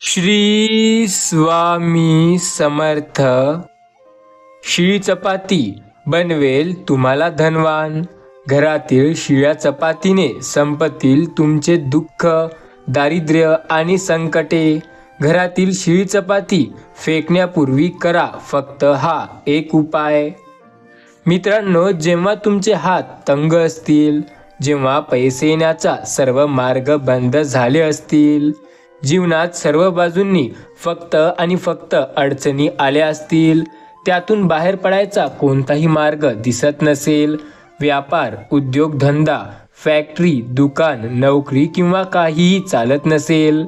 श्री स्वामी समर्थ. शिळी चपाती बनवेल तुम्हाला धनवान. घरातील शिळ्या चपातीने संपतील तुमचे दुःख दारिद्र्य आणि संकटे. घरातील शिळी चपाती फेकण्यापूर्वी करा फक्त हा एक उपाय. मित्रांनो जेव्हा तुमचे हात तंग असतील जेव्हा पैसे येण्याचा सर्व मार्ग बंद झाले असतील जीवनात सर्व बाजूंनी फक्त आणि फक्त अडचणी आल्या असतील. त्यातून बाहेर पडायचा कोणताही मार्ग दिसत नसेल. व्यापार उद्योगधंदा फॅक्टरी दुकान नोकरी किंवा काहीही चालत नसेल.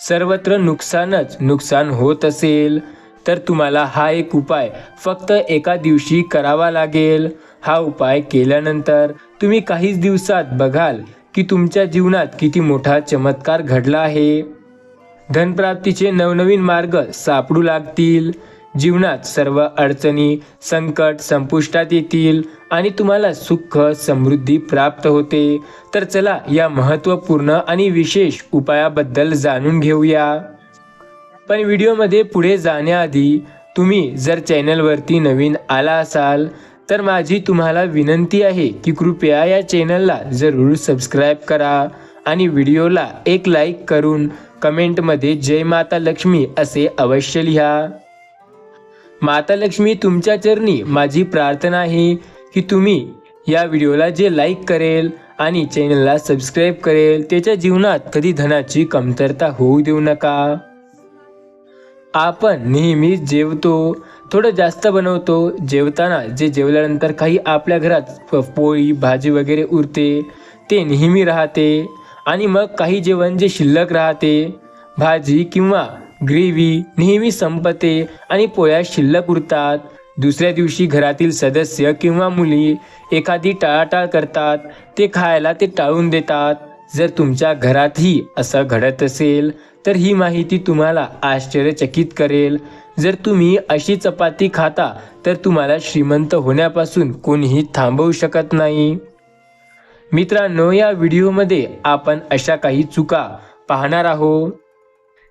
सर्वत्र नुकसानच नुकसान होत असेल. तर तुम्हाला हा एक उपाय फक्त एका दिवशी करावा लागेल. हा उपाय केल्यानंतर तुम्ही काहीच दिवसात बघाल की तुमच्या जीवनात किती मोठा चमत्कार घडला आहे. धनप्राप्तीचे नवनवीन मार्ग सापडू लागतील. जीवनात सर्व अडचणी संकट संपुष्टात येतील आणि तुम्हाला सुख समृद्धी प्राप्त होते. तर चला या महत्त्वपूर्ण आणि विशेष उपायाबद्दल जाणून घेऊया. पण व्हिडिओमध्ये पुढे जाण्याआधी तुम्ही जर चॅनलवरती नवीन आला असाल तर माझी तुम्हाला विनंती आहे की कृपया या चॅनलला जरूर सबस्क्राईब करा आणि व्हिडिओला एक लाईक करून कमेंटमध्ये जय माता लक्ष्मी असे अवश्य लिहा. माता लक्ष्मी तुमच्या चरणी माझी प्रार्थना आहे की तुम्ही या व्हिडिओला जे लाईक करेल आणि चॅनलला सबस्क्राईब करेल त्याच्या जीवनात कधी धनाची कमतरता होऊ देऊ नका. आपण नेहमीच जेवतो थोडं जास्त बनवतो जेवताना जे जेवल्यानंतर काही आपल्या घरात प- पोळी भाजी वगैरे उरते ते नेहमी राहते. आणि मग काही जेवण जे शिल्लक राहते भाजी किंवा ग्रेव्ही नेहमी संपते आणि पोळ्या शिल्लक उरतात. दुसऱ्या दिवशी घरातील सदस्य किंवा मुली एखादी टाळाटाळ करतात. ते खायला ते टाळून देतात. जर तुमच्या घरातही असं घडत असेल तर ही माहिती तुम्हाला आश्चर्यचकित करेल. जर तुम्ही अशी चपाती खाता तर तुम्हाला श्रीमंत होण्यापासून कोणीही थांबवू शकत नाही. मित्रांनो या व्हिडिओमध्ये आपण अशा काही चुका पाहणार आहोत.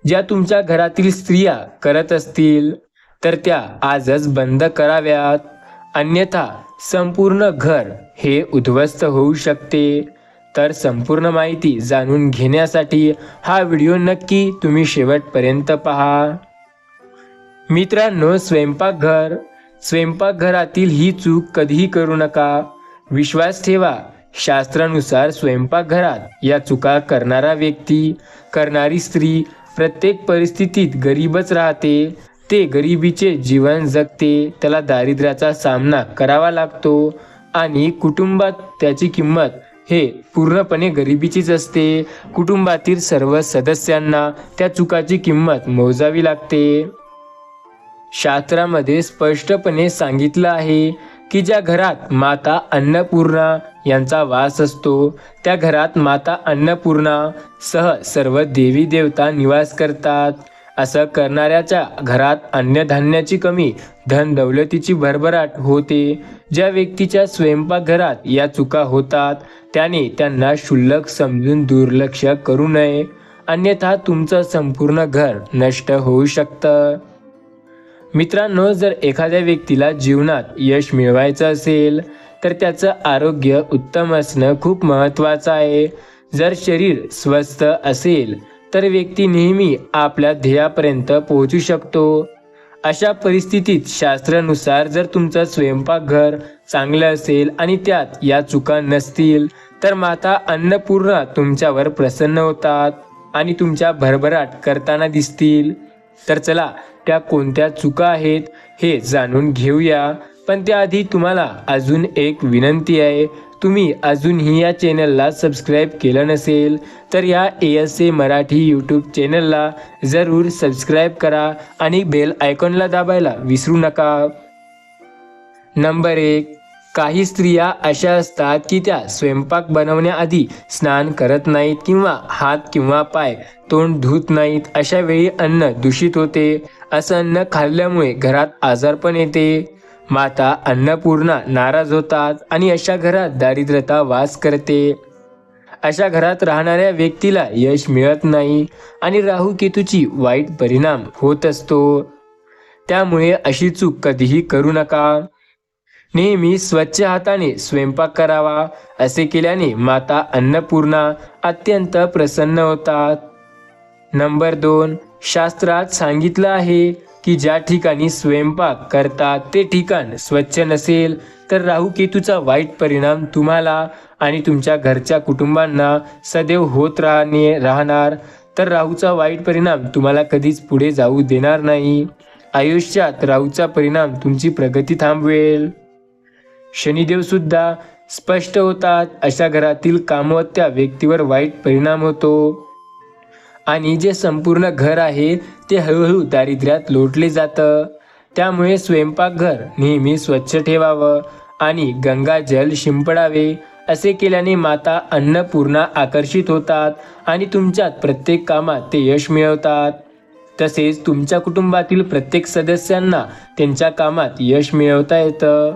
ज्या तुमच्या घरातील स्त्रिया करत असतील तर त्या आजच बंद कराव्यात. अन्यथा संपूर्ण घर हे उद्ध्वस्त होऊ शकते. तर संपूर्ण माहिती जाणून घेण्यासाठी हा व्हिडिओ नक्की तुम्ही शेवटपर्यंत पहा. मित्रांनो स्वयंपाकघर. स्वयंपाकघरातील ही चूक कधीही करू नका. विश्वास ठेवा शास्त्रानुसार स्वयंपाकघरात या चुका करणारा व्यक्ती करणारी स्त्री प्रत्येक परिस्थितीत गरीबच राहते. ते गरिबीचे जीवन जगते. त्याला दारिद्र्याचा सामना करावा लागतो आणि कुटुंबात त्याची किंमत हे पूर्णपणे गरिबीचीच असते. कुटुंबातील सर्व सदस्यांना त्या चुकाची किंमत मोजावी लागते. शास्त्रामध्ये स्पष्टपणे सांगितलं आहे की ज्या घरात माता अन्नपूर्णा यांचा वास असतो त्या घरात माता अन्नपूर्णा सह सर्व देवी देवता निवास करतात. असं करणाऱ्याच्या घरात अन्नधान्याची कमी धन दौलतीची भरभराट होते. ज्या व्यक्तीच्या स्वयंपाकघरात या चुका होतात त्याने त्यांना क्षुल्लक समजून दुर्लक्ष करू नये. अन्यथा तुमचं संपूर्ण घर नष्ट होऊ शकतं. मित्रांनो जर एखाद्या व्यक्तीला जीवनात यश मिळवायचं असेल तर त्याचं आरोग्य उत्तम असणं खूप महत्त्वाचं आहे. जर शरीर स्वस्थ असेल तर व्यक्ती नेहमी आपल्या ध्येयापर्यंत पोहोचू शकतो. अशा परिस्थितीत शास्त्रानुसार जर तुमचं स्वयंपाकघर चांगलं असेल आणि त्यात या चुका नसतील तर माता अन्नपूर्णा तुमच्यावर प्रसन्न होतात आणि तुमच्या भरभराट करताना दिसतील. तर चला त्या कोणत्या चुका आहेत हे जाणून घेऊया. पण त्याआधी तुम्हाला अजून एक विनंती आहे. तुम्ही अजूनही या चॅनलला सबस्क्राईब केलं नसेल तर या A S A Marathi YouTube चॅनलला जरूर सबस्क्राईब करा आणि बेल आयकॉनला दाबायला विसरू नका. नंबर एक काही स्त्रिया अशा असतात की त्या स्वयंपाक बनवण्याआधी स्नान करत नाहीत किंवा हात किंवा पाय तोंड धुत नाहीत. अशा वेळी अन्न दूषित होते. असं अन्न खाल्ल्यामुळे घरात आजारपण येते. माता अन्नपूर्णा नाराज होतात आणि अशा घरात दारिद्र्यता वास करते. अशा घरात राहणाऱ्या व्यक्तीला यश मिळत नाही आणि राहू केतूची वाईट परिणाम होत असतो. त्यामुळे अशी चूक कधीही करू नका. नेहमी स्वच्छ हाताने स्वयंपाक करावा असे केल्याने माता अन्नपूर्णा अत्यंत प्रसन्न होतात. नंबर दोन शास्त्रात सांगितलं आहे की ज्या ठिकाणी स्वयंपाक करतात ते ठिकाण स्वच्छ नसेल तर राहू केतूचा वाईट परिणाम तुम्हाला आणि तुमच्या घरच्या कुटुंबांना सदैव होत राहणे राहणार. तर राहूचा वाईट परिणाम तुम्हाला कधीच पुढे जाऊ देणार नाही. आयुष्यात राहूचा परिणाम तुमची प्रगती थांबवेल. शनिदेव सुद्धा स्पष्ट होतात. अशा घरातील कामवत्या व्यक्तीवर वाईट परिणाम होतो. आणि जे संपूर्ण घर आहे ते हळूहळू दारिद्र्यात लोटले जातं. त्यामुळे स्वयंपाकघर नेहमी स्वच्छ ठेवावं आणि गंगाजल शिंपडावे असे केल्याने माता अन्नपूर्णा आकर्षित होतात आणि तुमच्यात प्रत्येक कामात ते यश मिळवतात. तसेच तुमच्या कुटुंबातील प्रत्येक सदस्यांना त्यांच्या कामात यश मिळवता येतं.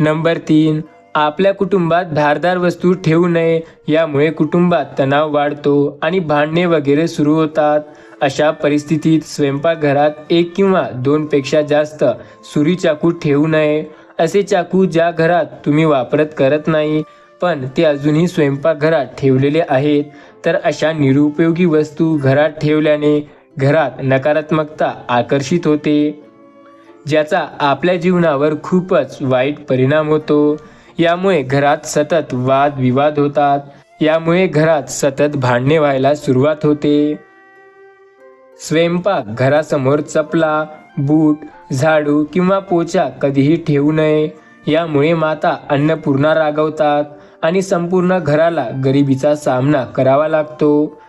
नंबर तीन आपल्या कुटुंबात धारदार वस्तू ठेवू नये यामुळे कुटुंबात तणाव वाढतो आणि भांडणे वगैरे सुरू होतात. अशा परिस्थितीत स्वयंपाकघरात एक किंवा दोनपेक्षा जास्त सुरी चाकू ठेवू नये. असे चाकू ज्या घरात तुम्ही वापरत करत नाही पण ते अजूनही स्वयंपाकघरात ठेवलेले आहेत तर अशा निरुपयोगी वस्तू घरात ठेवल्याने घरात नकारात्मकता आकर्षित होते. ज्याचा आपल्या जीवनावर खूपच वाईट परिणाम होतो. यामुळे घरात सतत वाद विवाद होतात. यामुळे घरात सतत भांडणे व्हायला सुरुवात होते. स्वयंपाक घरासमोर चपला बूट झाडू किंवा पोचा कधीही ठेवू नये. यामुळे माता अन्नपूर्णा रागवतात आणि संपूर्ण घराला गरिबीचा सामना करावा लागतो.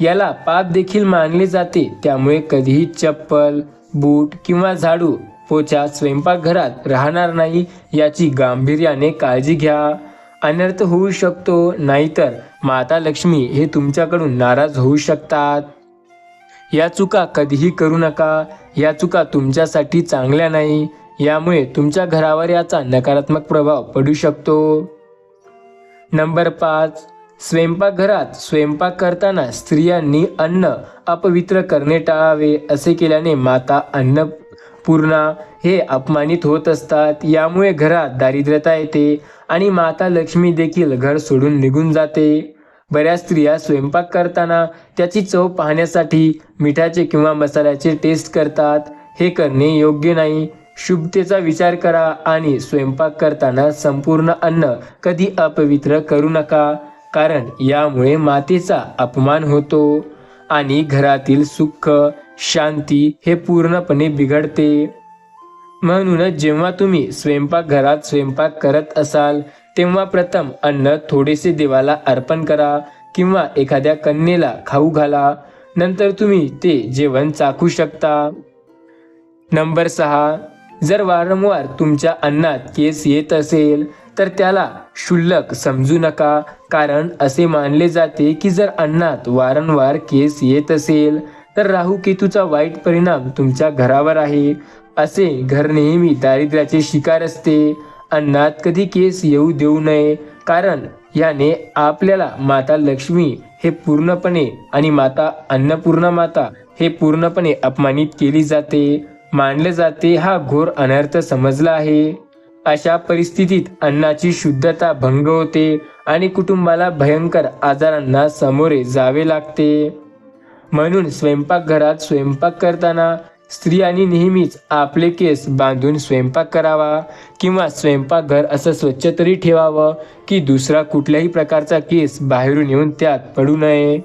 याला पाप देखील मानले जाते. त्यामुळे कधीही चप्पल बूट किंवा झाडू पोचा स्वयंपाकघरात राहणार नाही याची गांभीर्याने काळजी घ्या. अनर्थ होऊ शकतो नाहीतर माता लक्ष्मी हे तुमच्याकडून नाराज होऊ शकतात. या चुका कधीही करू नका. या चुका तुमच्यासाठी चांगल्या नाही. यामुळे तुमच्या घरावर याचा नकारात्मक प्रभाव पडू शकतो. नंबर पाच. स्वयंपाकघरात स्वयंपाक करताना स्त्रियांनी अन्न अपवित्र करणे टाळावे असे केल्याने माता अन्न पूर्णा हे अपमानित होत असतात. यामुळे घरात दारिद्र्यता येते आणि माता लक्ष्मी देखील घर सोडून निघून जाते. बऱ्याच स्त्रिया स्वयंपाक करताना त्याची चव पाहण्यासाठी मिठाचे किंवा मसाल्याचे टेस्ट करतात. हे करणे योग्य नाही. शुभतेचा विचार करा आणि स्वयंपाक करताना संपूर्ण अन्न कधी अपवित्र करू नका कारण यामुळे मातेचा अपमान होतो आणि घरातील सुख शांती हे पूर्णपणे बिघडते. म्हणूनच जेव्हा तुम्ही स्वयंपाकघरात स्वयंपाक करत असाल तेव्हा प्रथम अन्न थोडेसे देवाला अर्पण करा किंवा एखाद्या कन्येला खाऊ घाला. नंतर तुम्ही ते जेवण चाखू शकता. नंबर सहा जर वारंवार तुमच्या अन्नात केस येत असेल तर त्याला क्षुल्लक समजू नका. कारण असे मानले जाते की जर अन्नात वारंवार केस येत असेल तर राहू केतूचा वाईट परिणाम तुमच्या घरावर आहे. असे घर नेहमी दारिद्र्याचे शिकार असते. अन्नात कधी केस येऊ देऊ नये. कारण याने आपल्याला माता लक्ष्मी हे पूर्णपणे आणि माता अन्नपूर्णा माता हे पूर्णपणे अपमानित केली जाते. मानले जाते हा घोर अनर्थ समजला आहे. अशा परिस्थितीत अन्नाची शुद्धता भंग होते आणि कुटुंबाला भयंकर आजारांना सामोरे जावे लागते. म्हणून स्वयंपाकघरात स्वयंपाक करताना स्त्रियांनी नेहमीच आपले केस बांधून स्वयंपाक करावा किंवा स्वयंपाकघर असं स्वच्छ तरी ठेवावं की दुसरा कुठल्याही प्रकारचा केस बाहेरून येऊन त्यात पडू नये.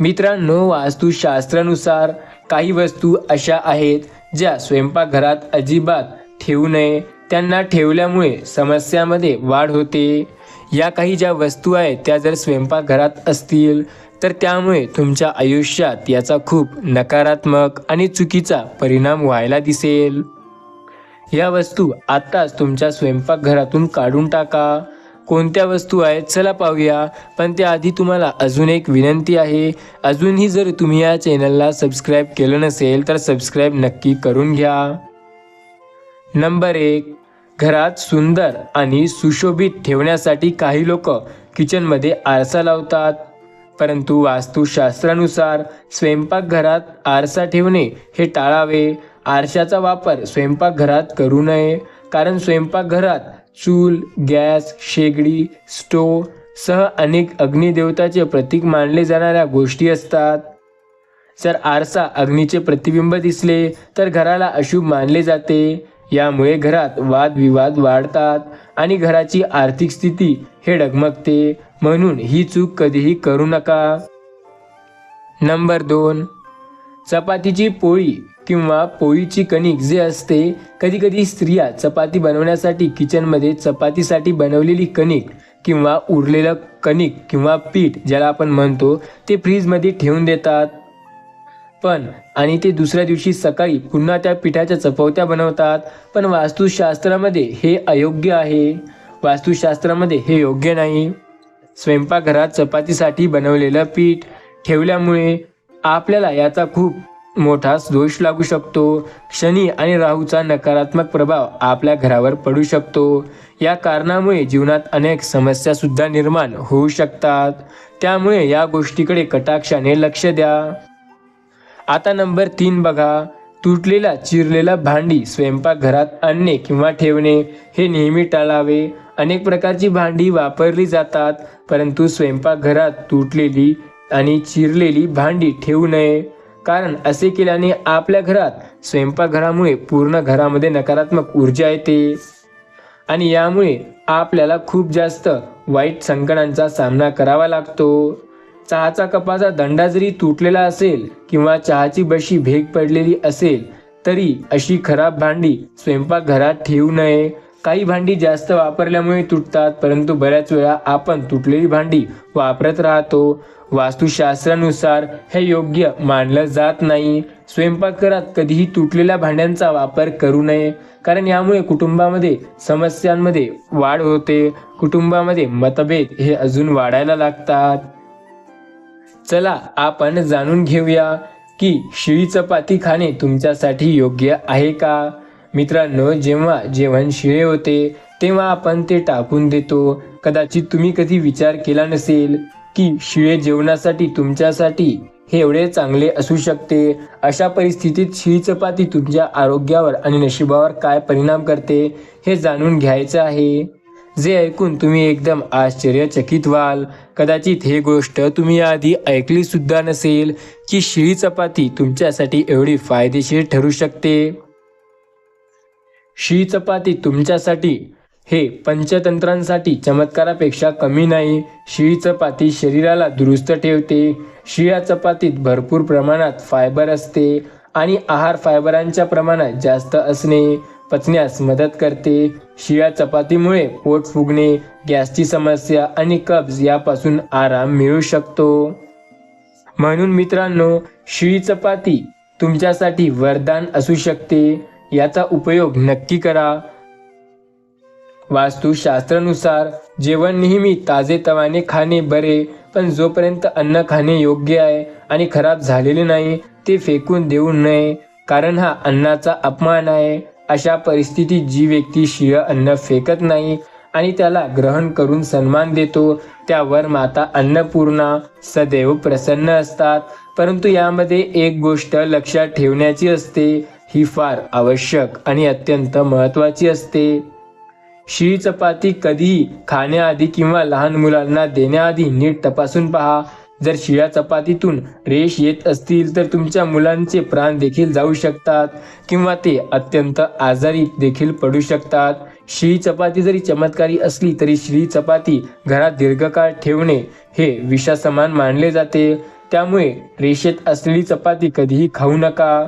मित्रांनो वास्तुशास्त्रानुसार काही वस्तू अशा आहेत ज्या स्वयंपाकघरात अजिबात ठेवू नये. त्यांना ठेवल्यामुळे समस्यामध्ये वाढ होते. या काही ज्या वस्तू आहेत त्या जर स्वयंपाकघरात असतील तर त्यामुळे तुमच्या आयुष्यात याचा खूप नकारात्मक आणि चुकीचा परिणाम व्हायला दिसेल. या वस्तू आत्ताच तुमच्या स्वयंपाकघरातून काढून टाका. कोणत्या वस्तू आहेत चला पाहूया पण त्याआधी तुम्हाला अजून एक विनंती आहे. अजूनही जर तुम्ही या चॅनलला सबस्क्राईब केलं नसेल तर सबस्क्राईब नक्की करून घ्या. नंबर एक घरात सुंदर आणि सुशोभित ठेवण्यासाठी काही लोक किचनमध्ये आरसा लावतात. परंतु वास्तुशास्त्रानुसार स्वयंपाकघरात आरसा ठेवणे हे टाळावे. आरशाचा वापर स्वयंपाकघरात करू नये कारण स्वयंपाकघरात चूल गॅस शेगडी स्टोव सह अनेक अग्निदेवताचे प्रतीक मानले जाणाऱ्या गोष्टी असतात. जर आरसा अग्नीचे प्रतिबिंब दिसले तर घराला अशुभ मानले जाते. यामुळे घरात वादविवाद वाढतात आणि घराची आर्थिक स्थिती हे डगमगते. म्हणून ही चूक कधीही करू नका. नंबर दोन. चपातीची पोळी किंवा पोळीची कणिक जे असते कधी कधी स्त्रिया चपाती बनवण्यासाठी किचनमध्ये चपातीसाठी बनवलेली कणिक किंवा उरलेलं कणिक किंवा पीठ ज्याला आपण म्हणतो ते फ्रीजमध्ये ठेवून देतात. पण आणि ते दुसऱ्या दिवशी सकाळी पुन्हा त्या पिठाच्या चपवत्या बनवतात. पण वास्तुशास्त्रामध्ये हे अयोग्य आहे? वास्तुशास्त्रामध्ये हे योग्य नाही. स्वयंपाकघरात चपातीसाठी बनवलेलं पीठ ठेवल्यामुळे आपल्याला याचा खूप मोठा दोष लागू शकतो. शनी आणि राहूचा नकारात्मक प्रभाव आपल्या घरावर पडू शकतो. या कारणामुळे जीवनात अनेक समस्या सुद्धा निर्माण होऊ शकतात. त्यामुळे या गोष्टीकडे कटाक्षाने लक्ष द्या. आता नंबर तीन बघा. तुटलेला चिरलेला भांडी स्वयंपाकघरात आणणे किंवा ठेवणे हे नेहमी टाळावे. अनेक प्रकारची भांडी वापरली जातात परंतु स्वयंपाकघरात तुटलेली आणि चिरलेली भांडी ठेवू नये. कारण असे केल्याने आपल्या घरात स्वयंपाकघरामुळे पूर्ण घरामध्ये नकारात्मक ऊर्जा येते. आणि यामुळे आपल्याला खूप जास्त वाईट संकटांचा सामना करावा लागतो. चहाचा कपाचा दंडा जरी तुटलेला असेल किंवा चहाची बशी भेग पडलेली असेल तरी अशी खराब भांडी स्वयंपाकघरात ठेवू नये. काही भांडी जास्त वापरल्यामुळे तुटतात परंतु बऱ्याच वेळा आपण तुटलेली भांडी वापरत राहतो. वास्तुशास्त्रानुसार हे योग्य मानलं जात नाही. स्वयंपाकघरात कधीही तुटलेल्या भांड्यांचा वापर करू नये कारण यामुळे कुटुंबामध्ये समस्यांमध्ये वाढ होते. कुटुंबामध्ये मतभेद हे अजून वाढायला लागतात. चला आपण जाणून घेऊया की शिळी चपाती खाणे तुमच्यासाठी योग्य आहे का? मित्रांनो जेव्हा जेवण शिळे होते तेव्हा आपण ते टाकून देतो. कदाचित तुम्ही कधी विचार केला नसेल की शिळे जेवणासाठी तुमच्यासाठी हे एवढे चांगले असू शकते. अशा परिस्थितीत शिळी चपाती तुमच्या आरोग्यावर आणि नशिबावर काय परिणाम करते हे जाणून घ्यायचं आहे. जे ऐकून तुम्ही एकदम आश्चर्यचकित व्हाल. कदाचित हे गोष्ट तुम्ही आधी ऐकली सुद्धा नसेल की शिळी चपाती तुमच्यासाठी एवढी फायदेशीर ठरू शकते. शिळी चपाती तुमच्यासाठी हे पंचतंत्रांसाठी चमत्कारापेक्षा कमी नाही. शिळी चपाती शरीराला दुरुस्त ठेवते. शिळ्या चपातीत भरपूर प्रमाणात फायबर असते आणि आहार फायबरांच्या प्रमाणात जास्त असणे. पचण्यास मदत करते. शिळ्या चपातीमुळे पोट फुगणे गॅसची समस्या आणि कब्ज यापासून आराम मिळू शकतो. म्हणून मित्रांनो शिळी चपाती तुमच्यासाठी वरदान असू शकते. याचा उपयोग नक्की करा. वास्तुशास्त्रानुसार जेवण नेहमी ताजेतवाने खाणे बरे पण जोपर्यंत अन्न खाणे योग्य आहे आणि खराब झालेले नाही ते फेकून देऊ नये. कारण हा अन्नाचा अपमान आहे. अशा परिस्थितीत जी व्यक्ती शिळ अन्न फेकत नाही आणि त्याला ग्रहण करून सन्मान देतो त्यावर माता अन्नपूर्णा सदैव प्रसन्न असतात. परंतु यामध्ये एक गोष्ट लक्षात ठेवण्याची असते ही फार आवश्यक आणि अत्यंत महत्त्वाची असते. शिळी चपाती कधीही खाण्याआधी किंवा लहान मुलांना देण्याआधी नीट तपासून पहा. जर शिळ्या चपातीतून रेष येत असतील तर तुमच्या मुलांचे प्राण देखील जाऊ शकतात किंवा ते अत्यंत आजारी देखील पडू शकतात. शिळी चपाती जरी चमत्कारी असली तरी शिळी चपाती घरात दीर्घकाळ ठेवणे हे विषासमान मानले जाते. त्यामुळे रेषेत असलेली चपाती कधीही खाऊ नका.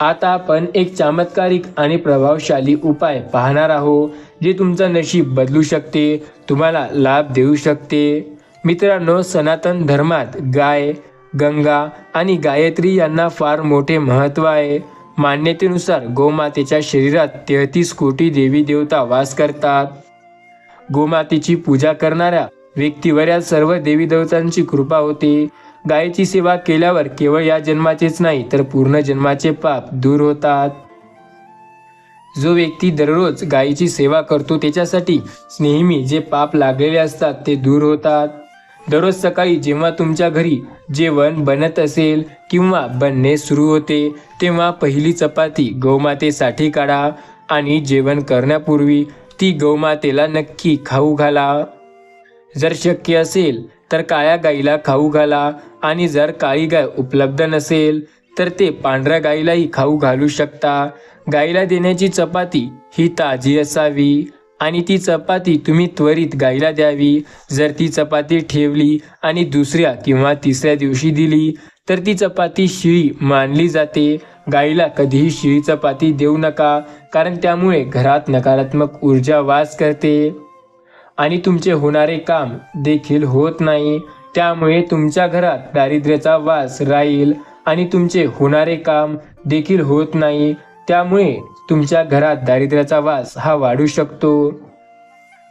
आता आपण एक चमत्कारिक आणि प्रभावशाली उपाय पाहणार आहोत जे तुमचं नशीब बदलू शकते तुम्हाला लाभ देऊ शकते. मित्रांनो सनातन धर्मात गाय गंगा आणि गायत्री यांना फार मोठे महत्त्व आहे. मान्यतेनुसार गोमातेच्या शरीरात तेहतीस कोटी देवी देवता वास करतात. गोमातेची पूजा करणाऱ्या व्यक्तीवर या सर्व देवी देवतांची कृपा होते. गायीची सेवा केल्यावर केवळ या जन्माचेच नाही तर पूर्ण जन्माचे पाप दूर होतात. जो व्यक्ती दररोज गायीची सेवा करतो त्याच्यासाठी नेहमी जे पाप लागलेले असतात ते दूर होतात. दररोज सकाळी जेव्हा तुमच्या घरी जेवण बनत असेल किंवा बनणे सुरू होते तेव्हा पहिली चपाती गौमातेसाठी काढा आणि जेवण करण्यापूर्वी ती गौमातेला नक्की खाऊ घाला. जर शक्य असेल तर काळ्या गाईला खाऊ घाला आणि जर काळी गाय उपलब्ध नसेल तर ते पांढऱ्या गाईलाही खाऊ घालू शकता. गाईला देण्याची चपाती ही ताजी असावी. आणि ती चपाती तुम्ही त्वरित गाईला द्यावी. जर ती चपाती ठेवली आणि दुसऱ्या किंवा तिसऱ्या दिवशी दिली तर ती चपाती शिळी मानली जाते. गाईला कधीही शिळी चपाती देऊ नका कारण त्यामुळे घरात नकारात्मक ऊर्जा वास करते. आणि तुमचे होणारे काम देखील होत नाही. त्यामुळे तुमच्या घरात दारिद्र्याचा वास राहील आणि तुमचे होणारे काम देखील होत नाही. त्यामुळे तुमच्या घरात दारिद्र्याचा वास हा वाढू शकतो.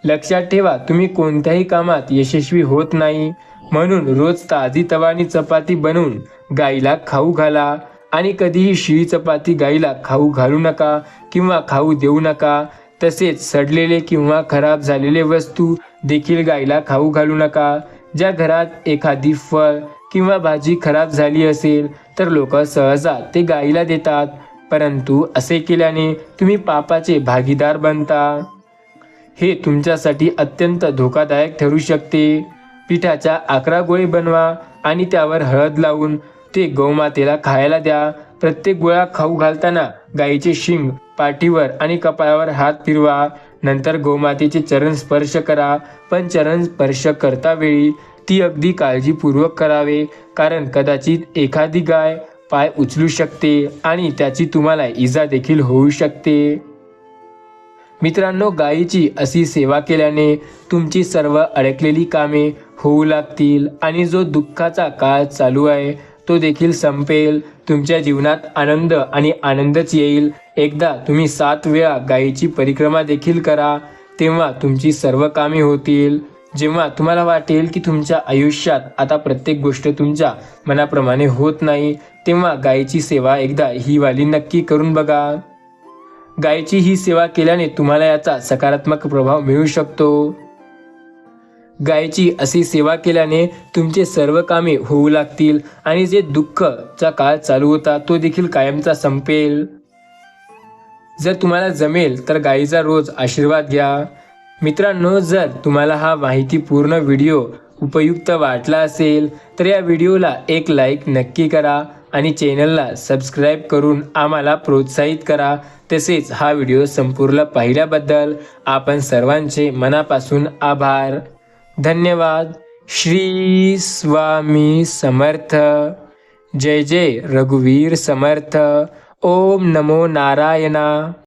लक्षात ठेवा तुम्ही कोणत्याही कामात यशस्वी होत नाही. म्हणून रोज ताजी तवानी चपाती बनवून गाईला खाऊ घाला. आणि कधीही शिळी चपाती गाईला खाऊ घालू नका किंवा खाऊ देऊ नका. तसेच सडलेले किंवा खराब झालेले वस्तू देखील गाईला खाऊ घालू नका. ज्या घरात एखादी फळ किंवा भाजी खराब झाली असेल तर लोक सहजा ते गाईला देतात. परंतु असे केल्याने तुम्ही पापाचे भागीदार बनता. हे तुमच्यासाठी अत्यंत धोकादायक ठरू शकते. पिठाच्या अकरा गोळे बनवा आणि त्यावर हळद लावून ते गौमातेला खायला द्या. प्रत्येक गोळा खाऊ घालताना गाईचे शिंग पाठीवर आणि कपाळावर हात फिरवा. नंतर गोमातेचे चरण स्पर्श करा. पण चरण स्पर्श करता वेळी ती अगदी काळजीपूर्वक करावे कारण कदाचित एखादी गाय पाय उचलू शकते आणि त्याची तुम्हाला इजा देखील होऊ शकते. मित्रांनो गायीची अशी सेवा केल्याने तुमची सर्व अडकलेली कामे होऊ लागतील आणि जो दुःखाचा काळ चालू आहे तो देखील संपेल. तुमच्या जीवनात आनंद आणि आनंदच येईल. एकदा तुम्ही सात वेळा गायीची परिक्रमा देखील करा तेव्हा तुमची सर्व कामे होतील. जेव्हा तुम्हाला वाटेल की तुमच्या आयुष्यात आता प्रत्येक गोष्ट तुमच्या मनाप्रमाणे होत नाही तेव्हा गायीची सेवा एकदा ही वाली नक्की करून बघा. गायीची ही सेवा केल्याने तुम्हाला याचा सकारात्मक प्रभाव मिळू शकतो. गायीची अशी सेवा केल्याने तुमचे सर्व कामे होऊ लागतील आणि जे दुःखचा काळ चालू होता तो देखील कायमचा संपेल. जर तुम्हाला जमेल तर गायीचा रोज आशीर्वाद घ्या. मित्रांनो जर तुम्हाला हा माहितीपूर्ण व्हिडिओ उपयुक्त वाटला असेल तर या व्हिडिओला एक लाईक नक्की करा आणि चॅनलला सबस्क्राईब करून आम्हाला प्रोत्साहित करा. तसेच हा व्हिडिओ संपूर्ण पाहिल्याबद्दल आपण सर्वांचे मनापासून आभार. धन्यवाद. श्री स्वामी समर्थ. जय जय रघुवीर समर्थ. ओम नमो नारायणा.